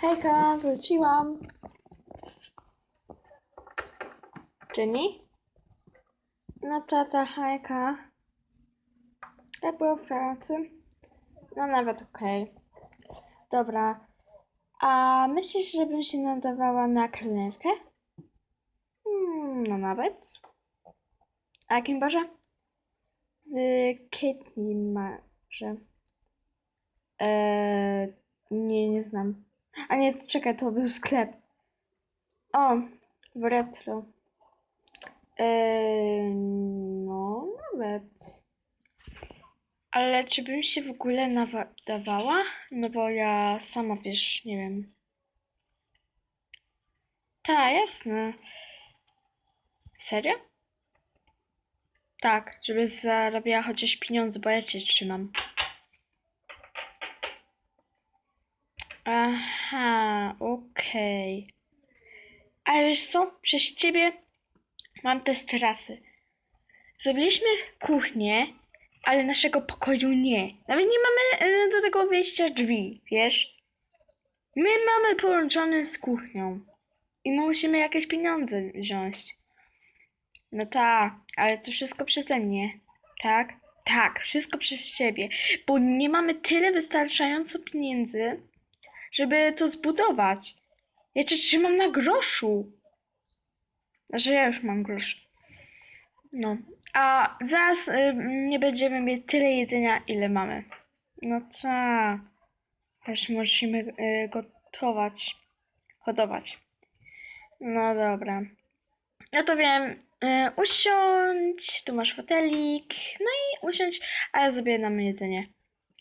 Hejka, wróciłam. Jenny? No tata, hejka. Jak było w pracy? No nawet okej. Dobra. A myślisz, żebym się nadawała na kelnerkę? Hmm, no nawet. A jakim barze? Z Kate marze. Eee, nie, nie znam. A nie, czekaj, to był sklep. O, w retro. Eee, no, nawet. Ale czy bym się w ogóle nadawała? No bo ja sama wiesz, nie wiem. Tak, jasne. Serio? Tak, żeby zarabiała chociaż pieniądze, bo ja cię trzymam. Aha, okej. Ale wiesz co? Przez ciebie mam te strasy. Zrobiliśmy kuchnię, ale naszego pokoju nie. Nawet nie mamy e, do tego wejścia drzwi, wiesz? My mamy połączone z kuchnią. I musimy jakieś pieniądze wziąć. No tak, ale to wszystko przeze mnie. Tak? Tak, wszystko przez ciebie. Bo nie mamy tyle wystarczająco pieniędzy, żeby to zbudować. Ja cię trzymam na groszu. Znaczy ja już mam grosz. No. A zaraz y, nie będziemy mieć tyle jedzenia, ile mamy. No tak. Też musimy y, gotować. Hodować. No dobra. Ja to wiem. Y, usiądź, tu masz fotelik. No i usiądź, a ja zrobię nam jedzenie.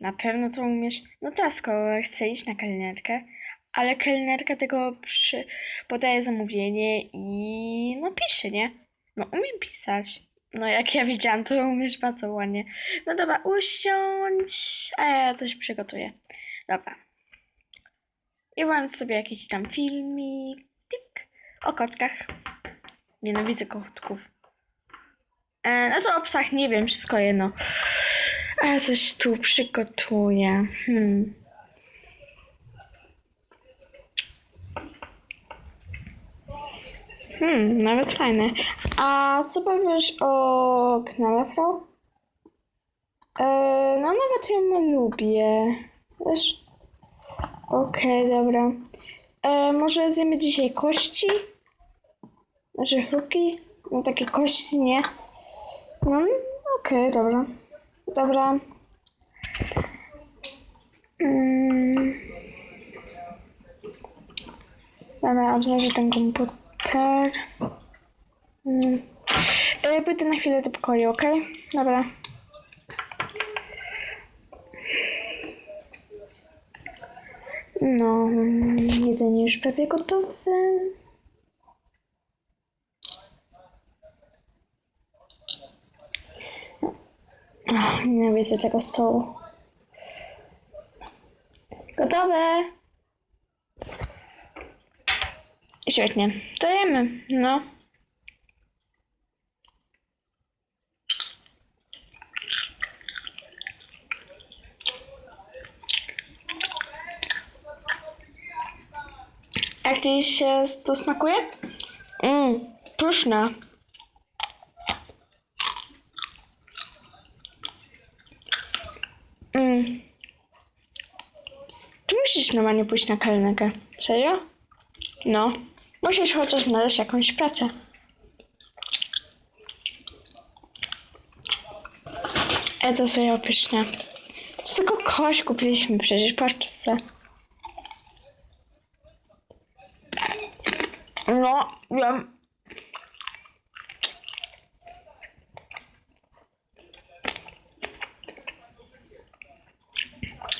Na pewno to umiesz. No tak, skoro chcę iść na kelnerkę, ale kelnerka tego przy... podaje zamówienie i no pisze, nie? No umiem pisać. No jak ja widziałam, to umiesz bardzo ładnie. No dobra, usiądź, a ja coś przygotuję. Dobra. I włącz sobie jakiś tam filmik. Tik. O kotkach. Nienawidzę kotków. E, no to o psach nie wiem, wszystko jedno. A ja coś tu przygotuję. Hmm. Hmm, nawet fajne. A co powiesz o Knalefrau? E, no nawet ją lubię. Wiesz? Okej, dobra. E, może zjemy dzisiaj kości? Znaczy chrupki? No takie kości, nie? No, okej, dobra. Dobra. Mm. Dobra, odłożę ten komputer. Mm. E, Pójdę na chwilę do pokoju, ok? Dobra. No, mm, jedzenie już prawie gotowe. Ach, nienawidzę tego stołu. Gotowe! Świetnie. To jemy. No. Jak ci się to smakuje? Mmm, pyszne. Mm. Ty musisz normalnie pójść na kelnerkę. Serio? No. Musisz chociaż znaleźć jakąś pracę. E, to sobie opyczne. Co tylko kość kupiliśmy przecież, patrzcie. No, wiem.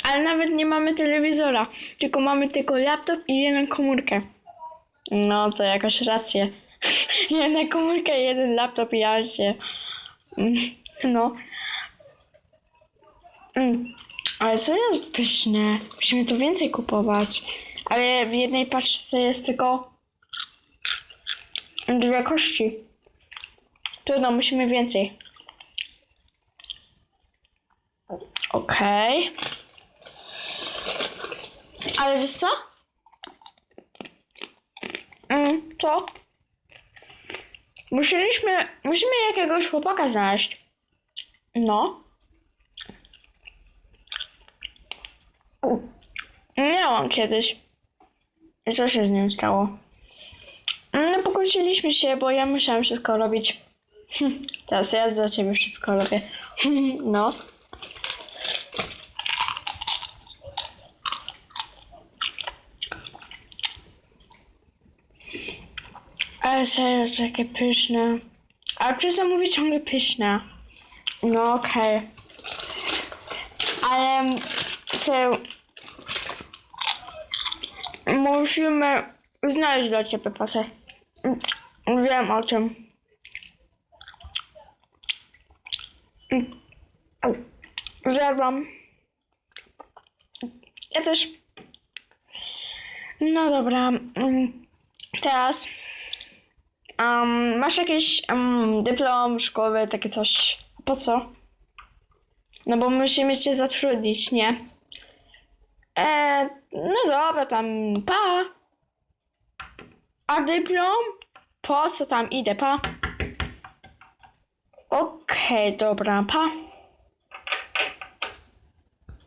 Ale nawet nie mamy telewizora, tylko mamy tylko laptop i jedną komórkę. No, to jakoś rację. Jedna komórka, jeden laptop i ja się... No. Mm. Ale co jest pyszne? Musimy tu więcej kupować. Ale w jednej paczce jest tylko dwie kości. Trudno, musimy więcej. Okej. Ale wiesz co? Co? Musieliśmy, musimy jakiegoś chłopaka znaleźć. No. Miałam kiedyś. I co się z nim stało? No pokłóciliśmy się, bo ja musiałam wszystko robić. Teraz ja za ciebie wszystko robię. No. Ale serio, takie pyszne. A Krzysa mówi ciągle pyszne. No okej. Ale serio, musimy znaleźć dla ciebie pracę. Wiem o tym. Zjadłam. Ja też. No dobra. mm, Teraz. Um, masz jakiś um, dyplom szkoły, takie coś? Po co? No bo musimy cię zatrudnić, nie? E, no dobra, tam pa. A dyplom? Po co tam idę, pa? Okej, dobra, pa.